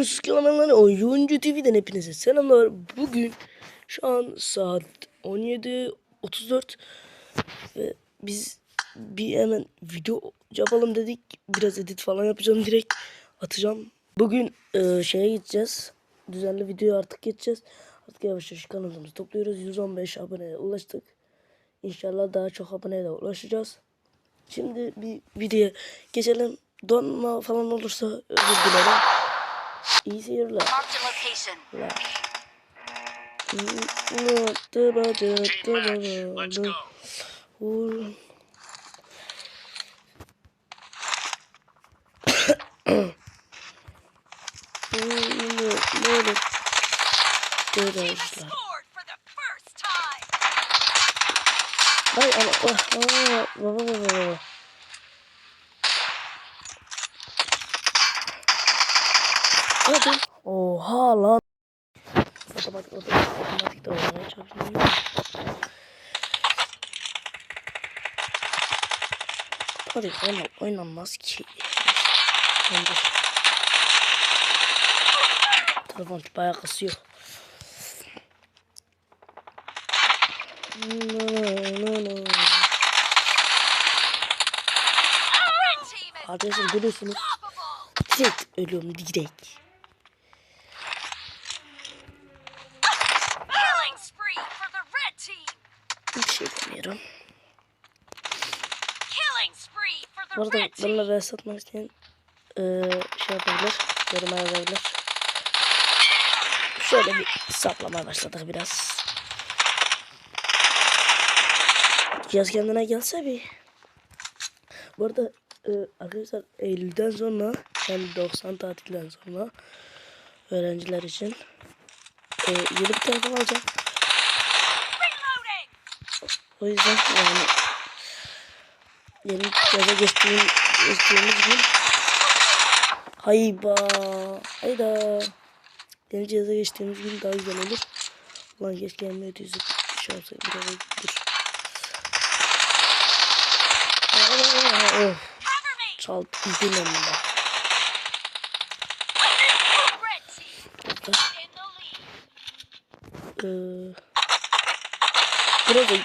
Onsuz kalamanlar Oyuncu TV'den hepinize selamlar. Bugün şu an saat 17.34 ve biz bir hemen video yapalım dedik. Biraz edit falan yapacağım direkt atacağım. Bugün e, şeye gideceğiz. Düzenli video artık geçeceğiz. Artık yavaş yavaş kanalımızı topluyoruz. 115 aboneye ulaştık. İnşallah daha çok aboneye de ulaşacağız. Şimdi bir videoya geçelim. Donma falan olursa özür dilerim. İyi seyirler. Ay ama oh, oh, baba baba baba. Hadi. Oha lan. Otomatik otomatik de oynamaya çalışıyorum. Hadi oynam oynanmaz ki. Bence. Telefon bayağı kasıyor. No, no, no. Arkadaşlar görüyorsunuz. Direkt ölüyorum direkt. Team. Bir şey for Bu arada red team. benimle vs atmak isteyen eee şey yapabilir. Yoruma yazabilir. Şöyle bir saplamaya başladık biraz. Cihaz kendine gelse bir. Bu arada e, arkadaşlar Eylül'den sonra yani 90 tatilden sonra öğrenciler için e, yeni bir telefon alacağım. O yüzden yani yeni yaza geçtiğim, geçtiğimiz gün hayba hayda yeni cihaza geçtiğimiz gün daha güzel olur. Ulan keşke emniyet yüzü şey yapsak biraz dur. Aa, Oh, in the lead. Ee, burada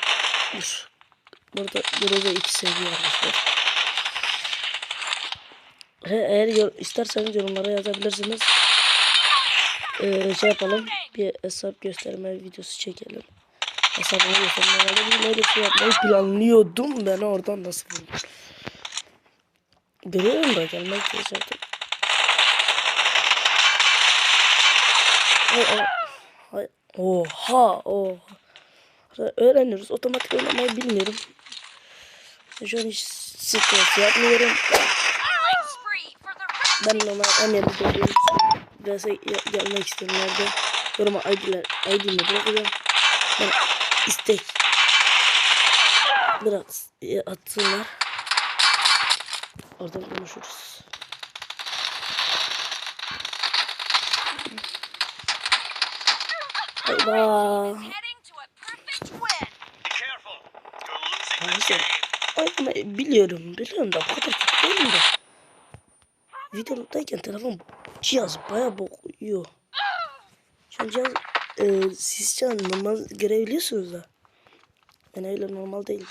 dur. Burada burada iki seviye. He, eğer isterseniz yorumlara yazabilirsiniz. Ee, şey yapalım. Bir hesap gösterme videosu çekelim. Hesabımı göstermeye bir öyle şey yapmayı planlıyordum. Ben oradan nasıl buldum. Görüyorum da gelmek. Ay, Oha, oha. Öğreniyoruz. Otomatik oynamayı bilmiyorum. Şu an hiç stres yapmıyorum. Ben normal annemi gördüğüm biraz ge- gelmek isteyenlerde yoruma ID'ler, ID'mi bırakacağım. Ben istek bırak e, atsınlar. Oradan konuşuruz. Hayda. Game. Oynamayı biliyorum. Biliyorum da bu kadar kötü değilim de. Videodayken telefon cihaz baya bokuyor. Şu an cihaz e, siz şu an normal görebiliyorsunuz da. Ben öyle normal değil.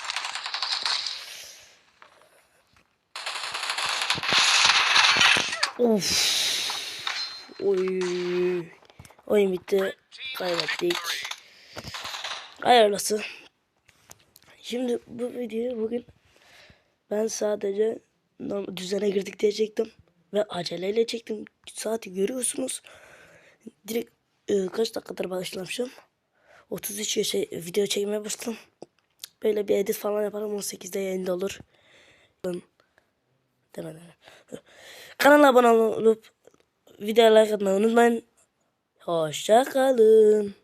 Of. Oy. Oyun bitti. Kaybettik. Hayırlısı. Şimdi bu videoyu bugün ben sadece düzene girdik diye çektim. Ve aceleyle çektim. Saati görüyorsunuz. Direkt e, kaç dakikadır başlamışım. 33 şey, video çekmeye başladım. Böyle bir edit falan yaparım 18'de yayında olur. Demeden. Kanala abone olup videoya like atmayı unutmayın. Hoşça kalın.